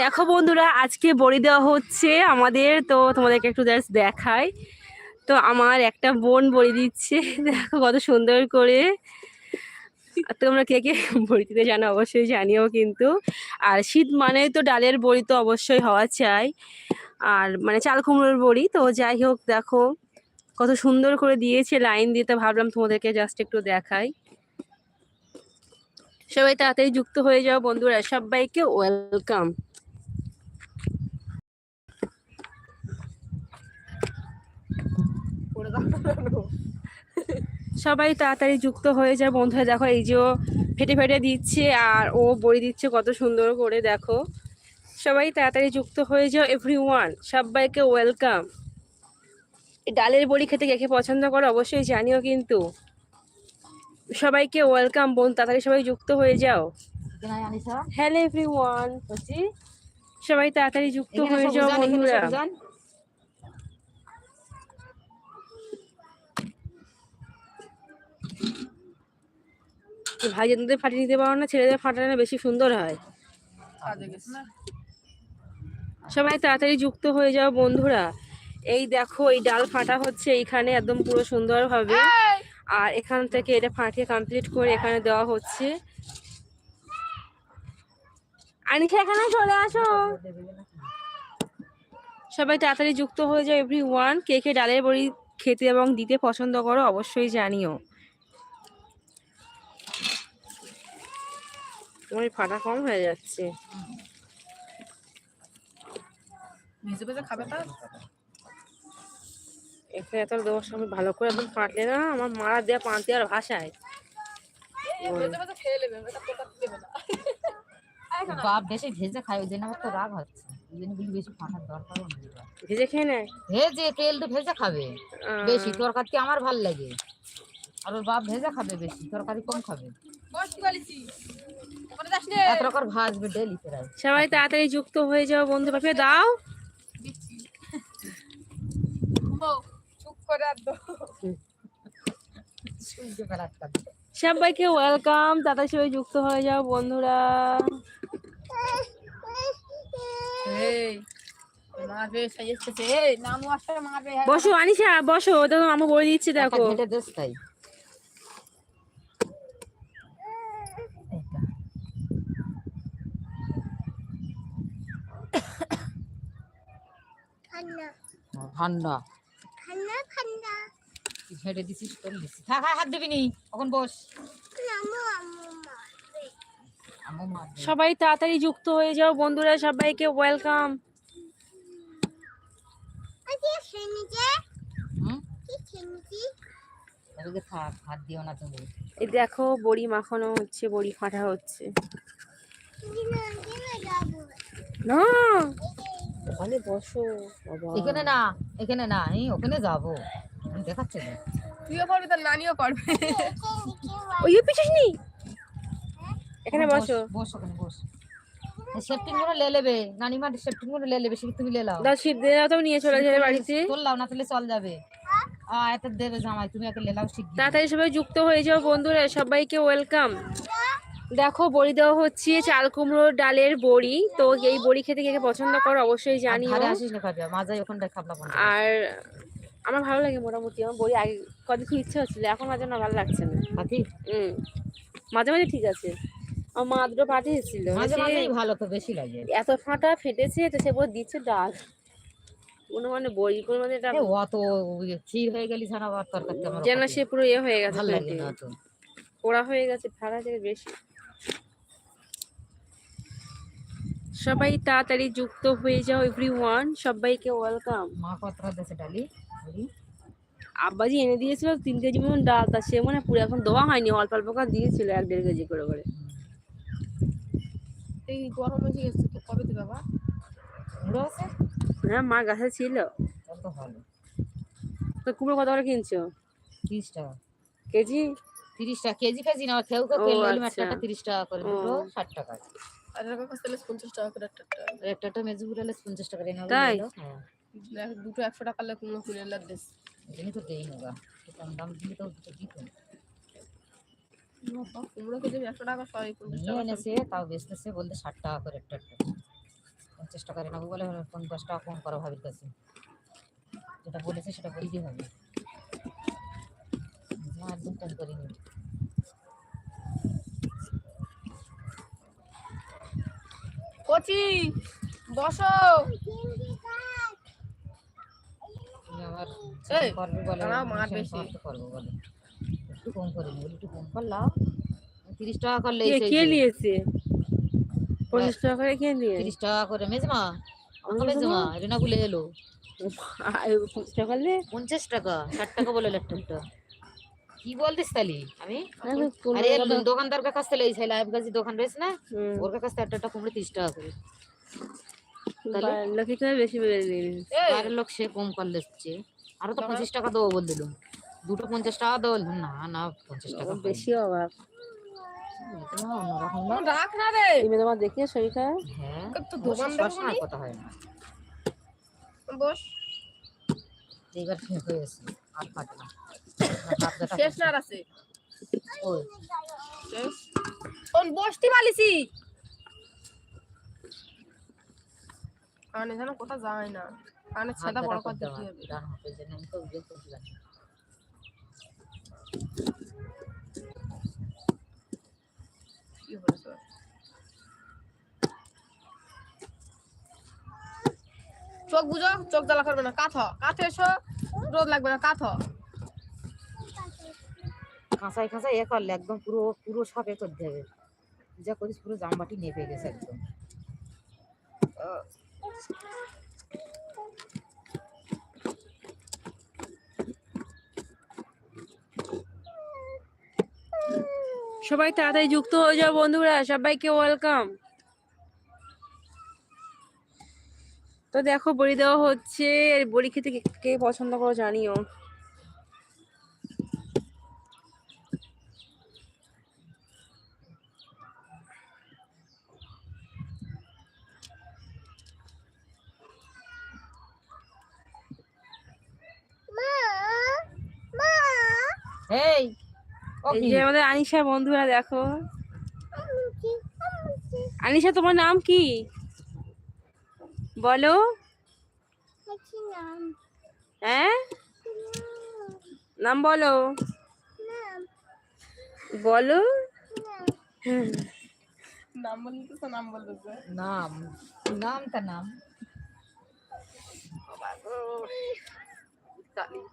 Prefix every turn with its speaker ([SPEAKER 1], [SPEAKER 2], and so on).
[SPEAKER 1] দেখো বন্ধুরা, আজকে বড়ি দেওয়া হচ্ছে আমাদের, তো তোমাদেরকে একটু জাস্ট দেখাই। তো আমার একটা বোন বড়ি দিচ্ছে, দেখো কত সুন্দর করে। তোমরা কে কে বড়ি দিতে জানো অবশ্যই জানিও কিন্তু। আর শীত মানে তো ডালের বড়ি তো অবশ্যই হওয়া চাই। আর মানে চাল কুমড়োর বড়ি, তো যাই হোক দেখো কত সুন্দর করে দিয়েছে, লাইন দিয়ে তো ভাবলাম তোমাদেরকে জাস্ট একটু দেখাই। সবাই তাড়াতাড়ি যুক্ত হয়ে যাও বন্ধুরা, সবাইকে ওয়েলকাম সবাই তাড়াতাড়ি যুক্ত হয়ে যায় বন্ধুরা। দেখো এই যে ও ফেটে ফেটে দিচ্ছে আর ও বড়ি দিচ্ছে কত সুন্দর করে দেখো। সবাই তাড়াতাড়ি যুক্ত হয়ে যাও এভরি ওয়ান সবাইকে ওয়েলকাম ডালের বড়ি খেতে কে কে পছন্দ করো অবশ্যই জানিও কিন্তু। সবাইকে ওয়েলকাম বোন তাড়াতাড়ি সবাই যুক্ত হয়ে যাও। হ্যালো এভরি ওয়ান সবাই তাড়াতাড়ি যুক্ত হয়ে যাও বন্ধুরা। ভাইজানদের ফাটিয়ে নিতে পারো না ছেলেদের ফাটানো বেশি সুন্দর হয়। সবাই তাড়াতাড়ি যুক্ত হয়ে যাও বন্ধুরা। এই দেখো এই ডাল ফাটা হচ্ছে এইখানে একদম পুরো সুন্দরভাবে। আর এখান থেকে এটা ফাটিয়ে কমপ্লিট করে এখানে দেওয়া হচ্ছে। আনিখা এখানে চলে আসো। সবাই তাড়াতাড়ি যুক্ত হয়ে যাও এভরি ওয়ান কে কে ডালের বড়ি খেতে এবং দিতে পছন্দ করো অবশ্যই জানিও। তোমার ফাটা কম হয়ে যাচ্ছে।
[SPEAKER 2] ভেজে ভেজে খাবে তা
[SPEAKER 1] এখানে এত দেওয়ার সময় ভালো করে একদম ফাটলে না আমার মারা দেওয়া পান্তি আর ভাষায়
[SPEAKER 3] বাপ বেশি ভেজে খায় ওই জন্য আমার তো রাগ হচ্ছে। ওই জন্য বলি বেশি ফাটার দরকারও নেই
[SPEAKER 1] ভেজে খেয়ে নেয়?
[SPEAKER 3] ভেজে তেল তো ভেজে খাবে? বেশি তরকারি আমার ভালো লাগে? আর ওর বাপ ভেজে খাবে বেশি তরকারি কম খাবে।
[SPEAKER 2] বলিছি।
[SPEAKER 3] এক রকম ভাজবে ডেলি প্রায়
[SPEAKER 1] সবাই তাড়াতাড়ি যুক্ত হয়ে যাও বন্ধু দাও। সবাইকে ওয়েলকাম তাড়াতাড়ি সবাই যুক্ত হয়ে যাও বন্ধুরা। বসো আনিশা বসো তো আমার বলে দিচ্ছে দেখো
[SPEAKER 3] ঘেটে দেশ তাই এইটা। ঠান্ডা। ঝেড়ে দিছিস তোর হাত দিবি নি এখন বস।
[SPEAKER 1] সবাই তাড়াতাড়ি যুক্ত হয়ে যাও বন্ধুরা সবাইকে ওয়েলকাম
[SPEAKER 3] হুম? এদিকে থাক হাত দিও না তুমি
[SPEAKER 1] এই দেখো বড়ি মাখানো হচ্ছে বড়ি ফাটা হচ্ছে। না। ওখানে বসো
[SPEAKER 3] এখানে না এখানে না আমি ওখানে যাব। দেখাচ্ছি না।
[SPEAKER 2] তুইও পারবি তোর নানিও পারবে।
[SPEAKER 1] ওই পিছিস নি এখানে বসো
[SPEAKER 3] বস। ওখানে বস। সেফটিংগুলো লে নেবে। নানিমা সেফটিংগুলো লে নেবে তুমি লে লাও
[SPEAKER 1] দাও শীত দিয়ে দাও নিয়ে চলে যাবে বাড়িতে।
[SPEAKER 3] লাও না তাহলে চল যাবে। আ এত দেবে জামাই তুমি লে লাও শিখবি।
[SPEAKER 1] তাড়াতাড়ি সবাই যুক্ত হয়ে যাও বন্ধুরা সবাইকে ওয়েলকাম দেখো বড়ি দেওয়া হচ্ছে চাল কুমড়োর ডালের বড়ি। তো এই বড়ি খেতে কে পছন্দ করো অবশ্যই
[SPEAKER 3] জানি
[SPEAKER 1] আর আমার ভালো লাগে মোটামুটি আমার বড়ি আগে কদিন খুব ইচ্ছা হচ্ছিল এখন মাঝে না ভালো লাগছে না। হুম মাঝে মাঝে ঠিক আছে। আমার মা দুটো পাঠিয়েছিল
[SPEAKER 3] ভালো তো বেশি লাগে।
[SPEAKER 1] এত ফাটা ফেটেছে তো সে বলে দিচ্ছে ডাল। কোনো মানে বড়ি কোনো মানে এটা
[SPEAKER 3] অত ক্ষীর হয়ে গেলি ছাড়া আর তরকারি আমার
[SPEAKER 1] যেন সে পুরো ইয়ে হয়ে গেছে পোড়া হয়ে গেছে থেকে বেশি। সবাই তাড়াতাড়ি যুক্ত হয়ে যাও এভরি ওয়ান সবাইকে ওয়েলকাম
[SPEAKER 3] মা কতটা দেশে ডালি?
[SPEAKER 1] আব্বাজি এনে দিয়েছিল তিন কেজি মতন ডাল তা সে মানে পুরো এখন দেওয়া হয়নি অল্প অল্প করে দিয়েছিল এক দেড় কেজি করে করে।
[SPEAKER 2] এই গরম হয়ে গেছে তো কবে দিবে বাবা?
[SPEAKER 1] হ্যাঁ মা গাছে ছিল। তো কুমড়ো কত করে কিনছো?
[SPEAKER 3] তিরিশ টাকা।
[SPEAKER 1] কেজি?
[SPEAKER 3] তিরিশ টাকা কেজি ফেজি না কেউ কেউ
[SPEAKER 1] ও,
[SPEAKER 3] তেল নিলাম
[SPEAKER 1] আচ্ছা।
[SPEAKER 3] একটা তিরিশ টাকা করে। দুটো ষাট টাকা
[SPEAKER 2] আর এরকম তাহলে পঞ্চাশ টাকা করে একটা একটা
[SPEAKER 3] একটা একটা মেজু পঞ্চাশ টাকা রেনে
[SPEAKER 1] তাই?
[SPEAKER 3] হ্যাঁ।
[SPEAKER 2] দুটো একশো টাকা লাগলে কোনো কিনে দেশ
[SPEAKER 3] এই তো দেই না গা কম দাম দিলে তো দুটো দিত
[SPEAKER 2] কুমড়ো কেজি একশো টাকা সবাই পঞ্চাশ টাকা
[SPEAKER 3] এনেছে তাও বেচতেছে বলতে ষাট টাকা করে একটা একটা চেষ্টা করে না বলে পঞ্চাশ টাকা কম করো ভাবির কাছে। যেটা বলেছে সেটা বলতেই হবে। না একদম কম করিনি
[SPEAKER 2] কচি বসো
[SPEAKER 3] তুমি আমার
[SPEAKER 2] এই,
[SPEAKER 3] করবে বলে
[SPEAKER 2] দাঁড়াও, মার
[SPEAKER 3] আমি
[SPEAKER 2] বেশি।
[SPEAKER 3] সমাপ্ত করব বলে একটু কম করে নিবো একটু কম করলাম তিরিশ টাকা করলে
[SPEAKER 1] কে নিয়েছে? পঞ্চাশ টাকা করে কে নিয়ে?
[SPEAKER 3] তিরিশ টাকা করে মেজমা। রেনা এলো।
[SPEAKER 1] পঞ্চাশ টাকা
[SPEAKER 3] ষাট টাকা বলে ল্যাপটপটা। কি বলতিস তাহলে? আমি? আরে দোকানদার কাছ থেকে এই লাইভ গাছি দোকান রয়েছে না? ওর কাছ থেকে একটা একটা কুমড়ো তিরিশ টাকা করে।
[SPEAKER 1] বাড়ির লোকে কেউ বেশি বেড়ে নিয়ে।
[SPEAKER 2] এই,
[SPEAKER 3] লোক সে কম করলে এসছে আরও তো পঁচিশ টাকা দেবো বল দিলুম। দুটো পঞ্চাশ টাকা দেবো বললাম, না না পঞ্চাশ টাকা
[SPEAKER 1] বেশি অভাব।
[SPEAKER 2] রাখ না রে।
[SPEAKER 1] তুমি তোমার দেখিয়ে শরীর খারাপ
[SPEAKER 3] হ্যাঁ।
[SPEAKER 2] তো
[SPEAKER 3] অবশ্য
[SPEAKER 2] দোকান দেখো
[SPEAKER 3] সবসময়
[SPEAKER 2] নি?
[SPEAKER 3] কথা হয় না।
[SPEAKER 2] বস।
[SPEAKER 3] এইবার ঠিক হয়ে গেছে। আর ফাটে না না, দাঁত ব্যথা
[SPEAKER 2] শেষ। না আছে? কোন বসতি পালিছি কানে যেন কোথা যায় না। কানে ছেদা বড় করতে হবে।
[SPEAKER 3] ডান আমি তো
[SPEAKER 2] কি হয়েছে? চোখ বুঝো চোখ জ্বালা করবে না। কাথ কাথে এসো। রোদ লাগবে না কাথ।
[SPEAKER 3] কাঁচাই কাঁচাই এ করলে একদম পুরো পুরো এ করতে হবে। যা করিস পুরো জামবাটি নেপে গেছে একদম।
[SPEAKER 1] সবাই তাড়াতাড়ি যুক্ত হয়ে যাও বন্ধুরা, সবাইকে ওয়েলকাম তো দেখো, বড়ি দেওয়া হচ্ছে। বড়ি খেতে কে পছন্দ করো জানিও।
[SPEAKER 3] এই
[SPEAKER 1] এই যে আমাদের আনিশা বন্ধুরা দেখো। আনিশা তোমার নাম কি? বলো। হ্যাঁ? নাম? বলো। বলো। হ্যাঁ
[SPEAKER 2] নাম বলতে নাম বলতে
[SPEAKER 3] নাম। নাম নাম?